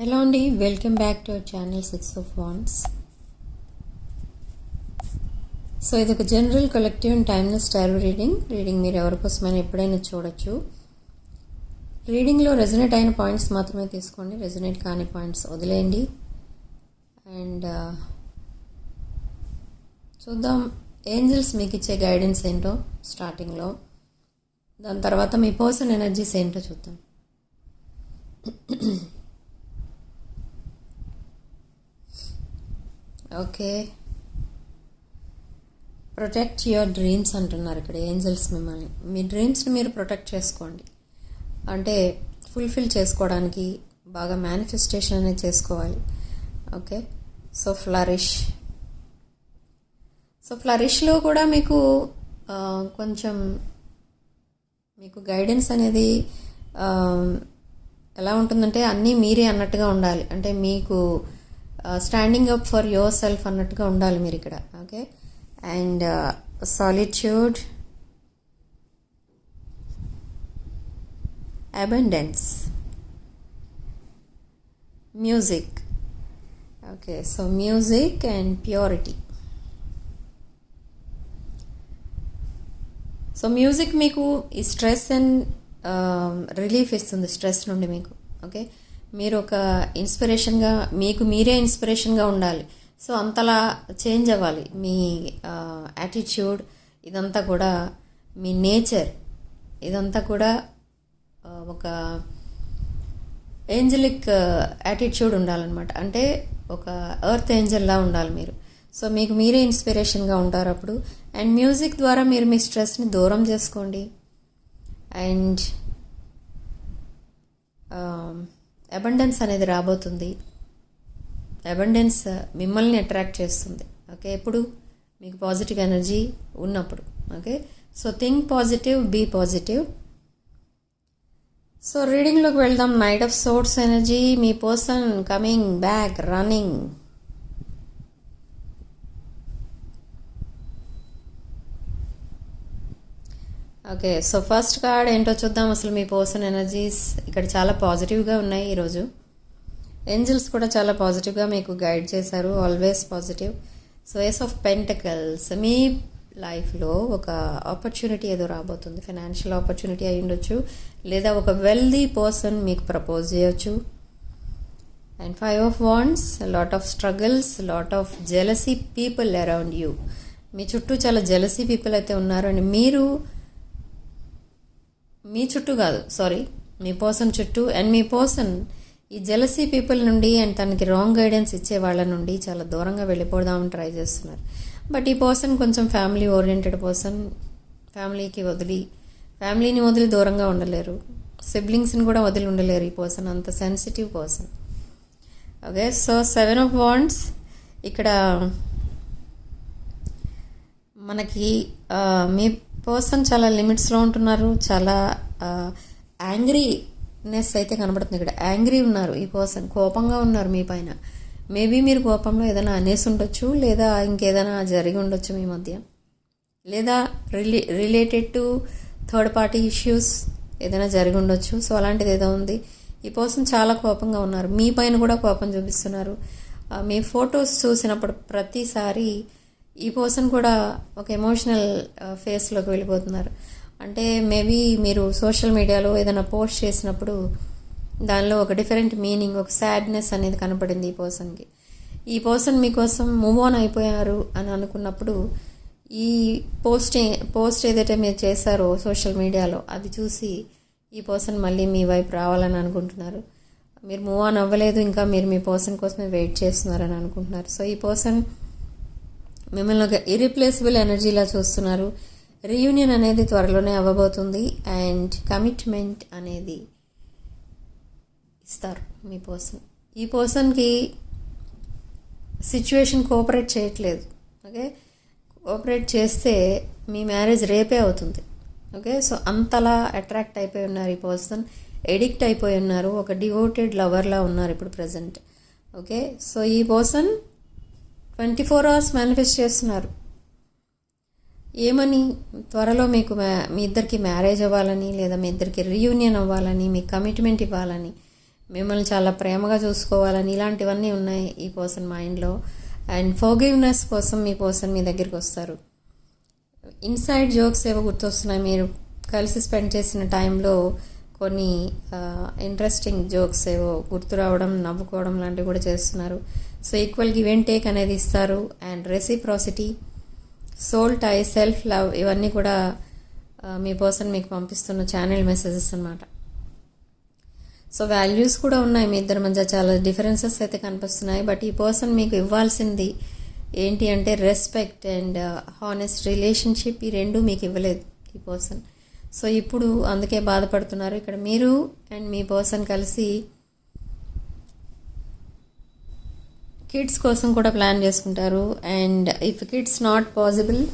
Hello అండి welcome back to our channel six of wands so ఇది ఒక general collective and timeless tarot reading reading మీరు ఎవరికోసమైనా ఎప్పుడైనా చూడొచ్చు. రీడింగ్లో రెజనేట్ అయిన పాయింట్స్ మాత్రమే తీసుకోండి. రెజనేట్ కాని పాయింట్స్ వదిలేయండి. అండ్ uh, చూద్దాం ఏంజల్స్ మీకు ఇచ్చే గైడెన్స్ ఏంటో స్టార్టింగ్లో దాని తర్వాత మీ పర్సన్ ఎనర్జీస్ ఏంటో చూద్దాం. ఓకే. ప్రొటెక్ట్ యువర్ డ్రీమ్స్ అంటున్నారు ఇక్కడ ఏంజల్స్ మిమ్మల్ని. మీ డ్రీమ్స్ని మీరు ప్రొటెక్ట్ చేసుకోండి. అంటే ఫుల్ఫిల్ చేసుకోవడానికి బాగా మేనిఫెస్టేషన్ అనేది చేసుకోవాలి. ఓకే. సో ఫ్లరిష్ సో ఫ్లరిష్లో కూడా మీకు కొంచెం మీకు గైడెన్స్ అనేది ఎలా ఉంటుందంటే అన్నీ మీరే అన్నట్టుగా ఉండాలి. అంటే మీకు standing up for yourself అన్నట్టుగా ఉండాలి మీరు ఇక్కడ okay and solitude abundance music okay so music and purity so music మీకు ఈ స్ట్రెస్ అండ్ రిలీఫ్ ఇస్తుంది స్ట్రెస్ నుండి మీకు ఓకే మీరు ఒక ఇన్స్పిరేషన్గా మీకు మీరే ఇన్స్పిరేషన్గా ఉండాలి. సో అంతలా చేంజ్ అవ్వాలి. మీ యాటిట్యూడ్ ఇదంతా కూడా మీ నేచర్ ఇదంతా కూడా ఒక ఏంజలిక్ యాటిట్యూడ్ ఉండాలన్నమాట. అంటే ఒక ఎర్త్ ఏంజల్లా ఉండాలి మీరు. సో మీకు మీరే ఇన్స్పిరేషన్గా ఉంటారు అప్పుడు. అండ్ మ్యూజిక్ ద్వారా మీరు మీ స్ట్రెస్ని దూరం చేసుకోండి. అండ్ అబండెన్స్ అనేది రాబోతుంది. అబండెన్స్ uh, మిమ్మల్ని అట్రాక్ట్ చేస్తుంది. ఓకే ఎప్పుడు? మీకు పాజిటివ్ ఎనర్జీ ఉన్నప్పుడు. Okay so think positive be positive so రీడింగ్లోకి వెళ్దాం. Knight of swords energy me person coming back running okay so first card ఏంటో చూద్దాం. అసలు మీ పర్సన్ ఎనర్జీస్ ఇక్కడ చాలా పాజిటివ్గా ఉన్నాయి ఈరోజు. ఏంజల్స్ కూడా చాలా పాజిటివ్గా మీకు గైడ్ చేశారు always positive. So ace of pentacles మీ లైఫ్లో ఒక ఆపర్చునిటీ ఏదో రాబోతుంది ఫైనాన్షియల్ ఆపర్చునిటీ అయి ఉండొచ్చు లేదా ఒక వెల్దీ పర్సన్ మీకు ప్రపోజ్ చేయొచ్చు. And five of wands lot of struggles lot of jealousy people around you. మీ చుట్టూ చాలా జెలసీ పీపుల్ అయితే ఉన్నారు అండ్ మీరు మీ చుట్టూ కాదు సారీ మీ పర్సన్ చుట్టూ అండ్ మీ పర్సన్ ఈ జెలసీ పీపుల్ నుండి అండ్ తనకి రాంగ్ గైడెన్స్ ఇచ్చే వాళ్ళ నుండి చాలా దూరంగా వెళ్ళిపోదామని ట్రై చేస్తున్నారు. బట్ ఈ పర్సన్ కొంచెం ఫ్యామిలీ ఓరియంటెడ్ పర్సన్ ఫ్యామిలీకి వదిలి ఫ్యామిలీని వదిలి దూరంగా ఉండలేరు. సిబ్లింగ్స్ని కూడా వదిలి ఉండలేరు ఈ పర్సన్ అంత sensitive person okay so seven of wands ఇక్కడ మనకి మీ పర్సన్ చాలా లిమిట్స్లో ఉంటున్నారు చాలా యాంగ్రీనెస్ అయితే కనబడుతుంది ఇక్కడ. యాంగ్రీ ఉన్నారు ఈ పర్సన్ కోపంగా ఉన్నారు మీ పైన. మేబీ మీరు కోపంలో ఏదైనా అనేసి ఉండొచ్చు లేదా ఇంకేదైనా జరిగి ఉండొచ్చు మీ మధ్య. లేదా relay related to third party issues ఏదైనా జరిగి ఉండొచ్చు. సో అలాంటిది ఏదో ఉంది. ఈ పర్సన్ చాలా కోపంగా ఉన్నారు. మీ పైన కూడా కోపం చూపిస్తున్నారు. మీ ఫొటోస్ చూసినప్పుడు ప్రతిసారి ఈ పర్సన్ కూడా ఒక ఎమోషనల్ ఫేస్లోకి వెళ్ళిపోతున్నారు. అంటే మేబీ మీరు సోషల్ మీడియాలో ఏదైనా పోస్ట్ చేసినప్పుడు దానిలో ఒక డిఫరెంట్ మీనింగ్ ఒక సాడ్నెస్ అనేది కనపడింది ఈ పర్సన్కి. ఈ పర్సన్ మీకోసం మూవ్ ఆన్ అయిపోయారు అని అనుకున్నప్పుడు ఈ పోస్ట్ పోస్ట్ ఏదైతే మీరు చేశారో సోషల్ మీడియాలో అది చూసి ఈ పర్సన్ మళ్ళీ మీ వైపు రావాలని అనుకుంటున్నారు. మీరు మూవ్ ఆన్ అవ్వలేదు ఇంకా మీరు మీ పర్సన్ కోసమే వెయిట్ చేస్తున్నారని అనుకుంటున్నారు. సో ఈ పర్సన్ మిమ్మల్ని ఒక ఇరీప్లేసిబుల్ ఎనర్జీలా చూస్తున్నారు. రీయూనియన్ అనేది త్వరలోనే అవ్వబోతుంది. అండ్ కమిట్మెంట్ అనేది ఇస్తారు మీ పర్సన్ ఈ పర్సన్కి సిచ్యువేషన్ కోఆపరేట్ చేయట్లేదు. ఓకే కోఆపరేట్ చేస్తే మీ మ్యారేజ్ రేపే అవుతుంది. ఓకే సో అంతలా అట్రాక్ట్ అయిపోయి ఉన్నారు ఈ పర్సన్ ఎడిక్ట్ అయిపోయి ఉన్నారు. ఒక డివోటెడ్ లవర్లా ఉన్నారు ఇప్పుడు ప్రజెంట్ ఓకే సో ఈ person twenty four hours manifest చేస్తున్నారు. ఏమని? త్వరలో మీకు మ్యా- మీ ఇద్దరికి మ్యారేజ్ అవ్వాలని లేదా మీ ఇద్దరికి రీయూనియన్ అవ్వాలని మీ కమిట్మెంట్ ఇవ్వాలని మిమ్మల్ని చాలా ప్రేమగా చూసుకోవాలని ఇలాంటివన్నీ ఉన్నాయి ఈ పర్సన్ మైండ్లో. అండ్ ఫోగివ్నెస్ కోసం మీ పర్సన్ మీ దగ్గరికి వస్తారు. ఇన్సైడ్ జోక్స్ ఏవో గుర్తొస్తున్నాయి. మీరు కలిసి స్పెండ్ చేసిన టైంలో కొన్ని ఇంట్రెస్టింగ్ జోక్స్ ఏవో గుర్తు రావడం నవ్వుకోవడం లాంటివి కూడా చేస్తున్నారు. So equal give and take అనేది ఇస్తారు. And reciprocity soul tie self love ఇవన్నీ కూడా మీ పర్సన్ మీకు పంపిస్తున్న ఛానల్ మెసేజెస్ అన్నమాట. సో వాల్యూస్ కూడా ఉన్నాయి మీ ఇద్దరి మధ్య. చాలా డిఫరెన్సెస్ అయితే కనిపిస్తున్నాయి. బట్ ఈ పర్సన్ మీకు ఇవ్వాల్సింది ఏంటి అంటే రెస్పెక్ట్ అండ్ హానెస్ట్ రిలేషన్షిప్ ఈ రెండు మీకు ఇవ్వలేదు ఈ పర్సన్ సో ఇప్పుడు అందుకే బాధపడుతున్నారు. ఇక్కడ మీరు అండ్ మీ పర్సన్ కలిసి కిడ్స్ కోసం కూడా ప్లాన్ చేసుకుంటారు. And if kids not possible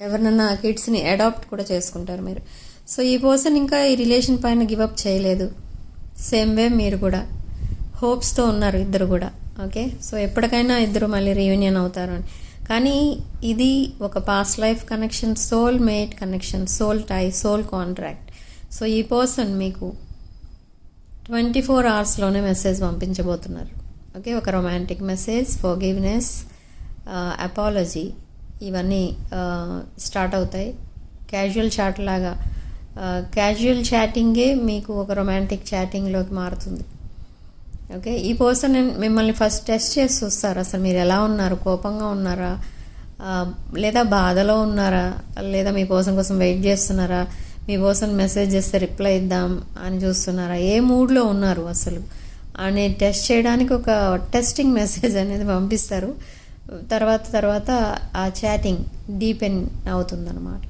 ఎవరినన్నా కిడ్స్ని అడాప్ట్ కూడా చేసుకుంటారు మీరు. సో ఈ పర్సన్ ఇంకా ఈ రిలేషన్ పైన గివప్ చేయలేదు. సేమ్ వే మీరు కూడా. హోప్స్తో ఉన్నారు ఇద్దరు కూడా. ఓకే? సో ఎప్పటికైనా ఇద్దరు మళ్ళీ రీయూనియన్ అవుతారు అని. కానీ ఇది ఒక past life connection soul mate connection soul tie soul contract so ఈ పర్సన్ మీకు ట్వంటీ ఫోర్ అవర్స్లోనే మెసేజ్ పంపించబోతున్నారు. ఓకే ఒక రొమాంటిక్ మెసేజ్ ఫోగివ్నెస్ అపాలజీ ఇవన్నీ uh, స్టార్ట్ అవుతాయి. క్యాజువల్ చాట్ లాగా uh, క్యాజువల్ చాటింగే మీకు ఒక రొమాంటిక్ చాటింగ్లోకి మారుతుంది. ఓకే ఈ పర్సన్ మిమ్మల్ని ఫస్ట్ టెస్ట్ చేసి చూస్తారు? అసలు మీరు ఎలా ఉన్నారు? కోపంగా ఉన్నారా? లేదా బాధలో ఉన్నారా? లేదా మీ పర్సన్ కోసం వెయిట్ చేస్తున్నారా? మీ పర్సన్ మెసేజ్ చేస్తే రిప్లై ఇద్దాం అని చూస్తున్నారా? ఏ మూడ్లో ఉన్నారు అసలు? అని టెస్ట్ చేయడానికి ఒక టెస్టింగ్ మెసేజ్ అనేది పంపిస్తారు. తర్వాత తర్వాత ఆ చాటింగ్ డీపెన్ అవుతుందన్నమాట.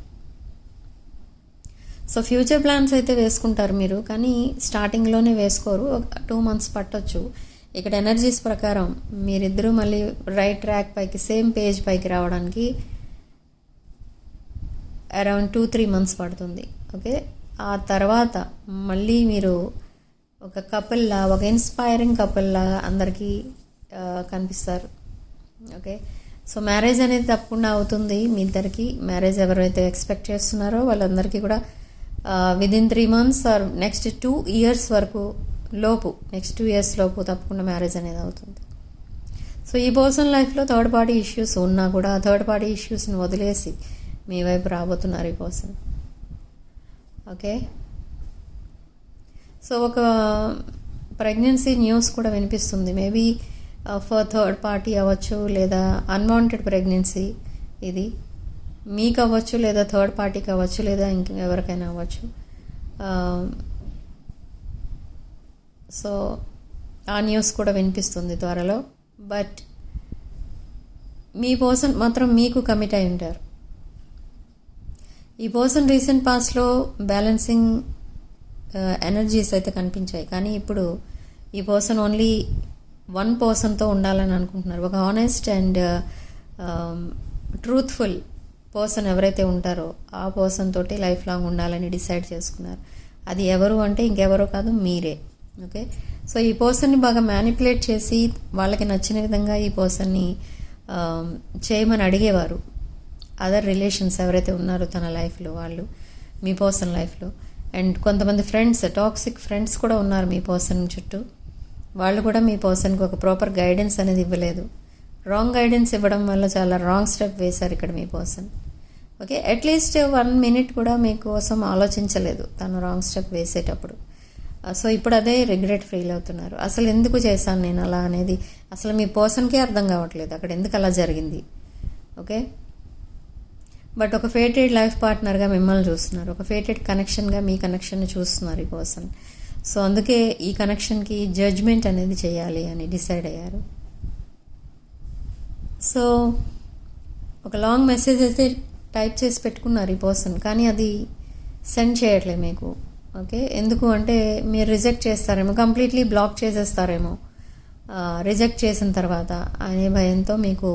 సో ఫ్యూచర్ ప్లాన్స్ అయితే వేసుకుంటారు మీరు కానీ స్టార్టింగ్లోనే వేసుకోరు. టూ మంత్స్ పట్టొచ్చు. ఇక్కడ ఎనర్జీస్ ప్రకారం మీరిద్దరూ మళ్ళీ రైట్ ట్రాక్ పైకి సేమ్ పేజ్ పైకి రావడానికి అరౌండ్ టూ త్రీ మంత్స్ పడుతుంది. ఓకే ఆ తర్వాత మళ్ళీ మీరు ఒక కపుల్లా ఒక ఇన్స్పైరింగ్ కపుల్లా అందరికీ కనిపిస్తారు. ఓకే సో మ్యారేజ్ అనేది తప్పకుండా అవుతుంది. మీ ఇద్దరికి మ్యారేజ్ ఎవరైతే ఎక్స్పెక్ట్ చేస్తున్నారో వాళ్ళందరికీ కూడా within three months or next two years వరకు లోపు నెక్స్ట్ టూ ఇయర్స్ లోపు తప్పకుండా మ్యారేజ్ అనేది అవుతుంది. సో ఈ పర్సన్ లైఫ్లో థర్డ్ పార్టీ ఇష్యూస్ ఉన్నా కూడా ఆ థర్డ్ పార్టీ ఇష్యూస్ని వదిలేసి మీ వైపు రాబోతున్నారు ఈ పర్సన్ ఓకే సో ఒక ప్రెగ్నెన్సీ న్యూస్ కూడా వినిపిస్తుంది. మేబీ ఫర్ థర్డ్ పార్టీ అవ్వచ్చు లేదా అన్వాంటెడ్ ప్రెగ్నెన్సీ ఇది. మీకు అవ్వచ్చు లేదా థర్డ్ పార్టీకి అవ్వచ్చు లేదా ఇంకెవరికైనా అవ్వచ్చు. సో ఆ న్యూస్ కూడా వినిపిస్తుంది త్వరలో. బట్ మీ పర్సన్ మాత్రం మీకు కమిట్ అయి ఉంటారు. ఈ పర్సన్ రీసెంట్ పాస్ట్లో బ్యాలెన్సింగ్ ఎనర్జీస్ అయితే కనిపించాయి. కానీ ఇప్పుడు ఈ పర్సన్ ఓన్లీ వన్ పర్సన్తో ఉండాలని అనుకుంటున్నారు. ఒక హానెస్ట్ అండ్ ట్రూత్ఫుల్ పర్సన్ ఎవరైతే ఉంటారో ఆ పర్సన్ తోటి లైఫ్ లాంగ్ ఉండాలని డిసైడ్ చేసుకున్నారు. అది ఎవరు అంటే ఇంకెవరో కాదు మీరే. ఓకే సో ఈ పర్సన్ని బాగా మ్యానిపులేట్ చేసి వాళ్ళకి నచ్చిన విధంగా ఈ పర్సన్ని um, చేయమని అడిగేవారు. అదర్ రిలేషన్స్ ఎవరైతే ఉన్నారో తన లైఫ్లో వాళ్ళు మీ పర్సన్ లైఫ్లో అండ్ కొంతమంది ఫ్రెండ్స్ టాక్సిక్ ఫ్రెండ్స్ కూడా ఉన్నారు మీ పర్సన్ చుట్టూ. వాళ్ళు కూడా మీ పర్సన్కి ఒక ప్రాపర్ గైడెన్స్ అనేది ఇవ్వలేదు. రాంగ్ గైడెన్స్ ఇవ్వడం వల్ల చాలా రాంగ్ స్టెప్ వేశారు ఇక్కడ మీ person okay? At least one minute కూడా మీకోసం ఆలోచించలేదు తను రాంగ్ స్టెప్ వేసేటప్పుడు. Uh, సో ఇప్పుడు అదే రిగ్రెట్ ఫీల్ అవుతున్నారు. అసలు ఎందుకు చేశాను నేను అలా అనేది అసలు మీ పర్సన్కే అర్థం కావట్లేదు. అక్కడ ఎందుకు అలా జరిగింది? ఓకే? బట్ ఒక ఫేటెడ్ లైఫ్ పార్ట్నర్గా మిమ్మల్ని చూస్తున్నారు. ఒక ఫేటెడ్ కనెక్షన్గా మీ కనెక్షన్ని చూస్తున్నారు ఈ పర్సన్ సో అందుకే ఈ కనెక్షన్కి జడ్జ్మెంట్ అనేది చేయాలి అని డిసైడ్ అయ్యారు. సో ఒక లాంగ్ మెసేజ్ అయితే టైప్ చేసి పెట్టుకున్నారు ఈ పర్సన్. కానీ అది సెండ్ చేయట్లేదు మీకు. ఓకే? ఎందుకు అంటే మీరు రిజెక్ట్ చేస్తారేమో కంప్లీట్లీ బ్లాక్ చేసేస్తారేమో. రిజెక్ట్ చేసిన తర్వాత అనే భయంతో మీకు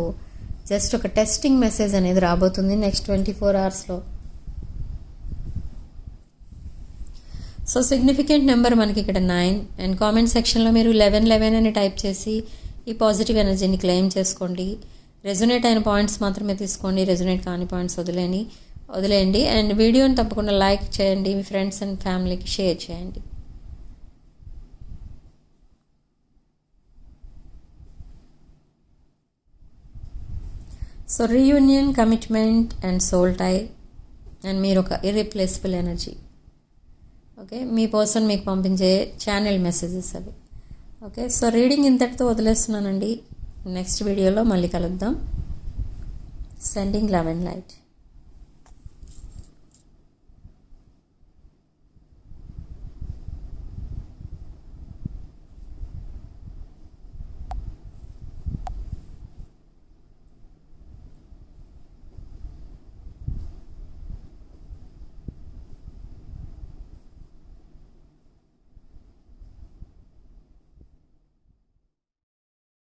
జస్ట్ ఒక టెస్టింగ్ మెసేజ్ అనేది రాబోతుంది నెక్స్ట్ ట్వంటీ ఫోర్ అవర్స్లో. సో సిగ్నిఫికెంట్ నెంబర్ మనకి ఇక్కడ నైన్. అండ్ కామెంట్ సెక్షన్లో మీరు లెవెన్ లెవెన్ అని టైప్ చేసి ఈ పాజిటివ్ ఎనర్జీని క్లెయిమ్ చేసుకోండి. రెజునేట్ అయిన పాయింట్స్ మాత్రమే తీసుకోండి రెజునేట్ కాని పాయింట్స్ వదిలేని వదిలేయండి. అండ్ వీడియోని తప్పకుండా లైక్ చేయండి మీ ఫ్రెండ్స్ అండ్ ఫ్యామిలీకి షేర్ చేయండి. So reunion commitment and soul tie and మీరు ఒక ఇర్రీప్లేసిబుల్ ఎనర్జీ ఓకే మీ పర్సన్ మీకు పంపించే ఛానల్ మెసేజెస్ అవి. ఓకే సో రీడింగ్ ఇంతటితో వదిలేస్తున్నానండి. నెక్స్ట్ వీడియోలో మళ్ళీ కలుద్దాం. Sending love and light